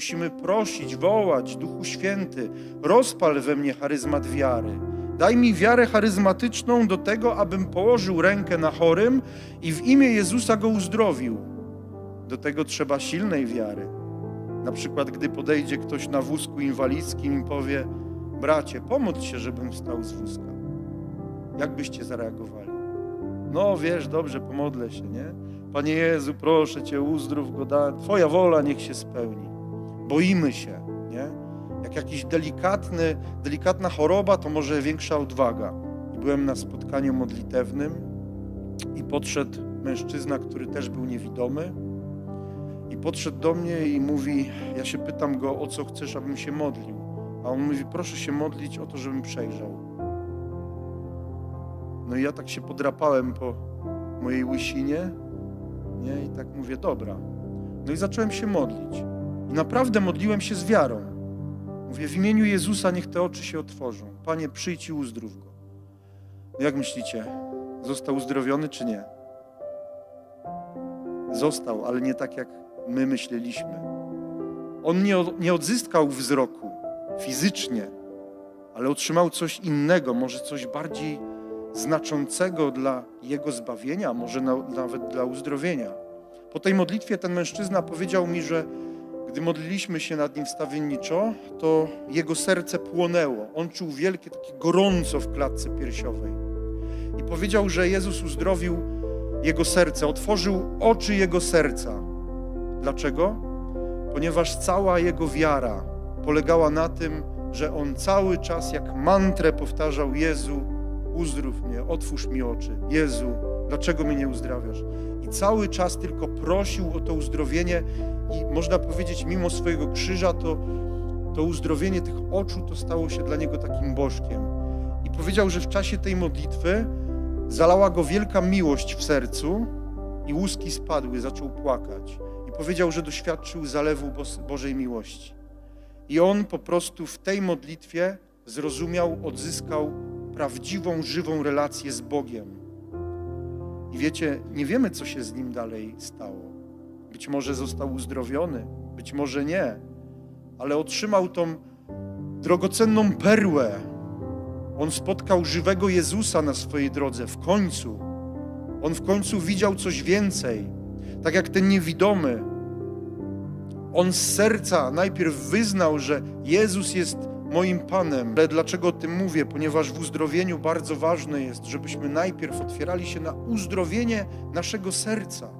musimy prosić, wołać, Duchu Święty, rozpal we mnie charyzmat wiary. Daj mi wiarę charyzmatyczną do tego, abym położył rękę na chorym i w imię Jezusa go uzdrowił. Do tego trzeba silnej wiary. Na przykład, gdy podejdzie ktoś na wózku inwalidzkim i powie: Bracie, pomódl się, żebym wstał z wózka. Jak byście zareagowali? No wiesz, dobrze, pomodlę się, nie? Panie Jezu, proszę Cię, uzdrów go, da, Twoja wola niech się spełni. Boimy się, nie? Jak jakiś delikatny, delikatna choroba, to może większa odwaga. Byłem na spotkaniu modlitewnym i podszedł mężczyzna, który też był niewidomy i podszedł do mnie i mówi, ja się pytam go, o co chcesz, abym się modlił. A on mówi, proszę się modlić o to, żebym przejrzał. No i ja tak się podrapałem po mojej łysinie, nie? I tak mówię, dobra. No i zacząłem się modlić. I naprawdę modliłem się z wiarą. Mówię, w imieniu Jezusa niech te oczy się otworzą. Panie, przyjdź i uzdrów go. No jak myślicie, został uzdrowiony czy nie? Został, ale nie tak jak my myśleliśmy. On nie, nie odzyskał wzroku fizycznie, ale otrzymał coś innego, może coś bardziej znaczącego dla jego zbawienia, może na, nawet dla uzdrowienia. Po tej modlitwie ten mężczyzna powiedział mi, że gdy modliliśmy się nad nim wstawienniczo, to jego serce płonęło. On czuł wielkie takie gorąco w klatce piersiowej. I powiedział, że Jezus uzdrowił jego serce, otworzył oczy jego serca. Dlaczego? Ponieważ cała jego wiara polegała na tym, że on cały czas jak mantrę powtarzał: Jezu, uzdrów mnie, otwórz mi oczy. Jezu, dlaczego mnie nie uzdrawiasz? I cały czas tylko prosił o to uzdrowienie i można powiedzieć, mimo swojego krzyża, to, to uzdrowienie tych oczu to stało się dla niego takim bożkiem. I powiedział, że w czasie tej modlitwy zalała go wielka miłość w sercu i łuski spadły, zaczął płakać. I powiedział, że doświadczył zalewu Bożej miłości. I on po prostu w tej modlitwie zrozumiał, odzyskał prawdziwą, żywą relację z Bogiem. I wiecie, nie wiemy, co się z nim dalej stało. Być może został uzdrowiony, być może nie, ale otrzymał tą drogocenną perłę. On spotkał żywego Jezusa na swojej drodze w końcu. On w końcu widział coś więcej. Tak jak ten niewidomy. On z serca najpierw wyznał, że Jezus jest moim Panem. Ale dlaczego o tym mówię? Ponieważ w uzdrowieniu bardzo ważne jest, żebyśmy najpierw otwierali się na uzdrowienie naszego serca.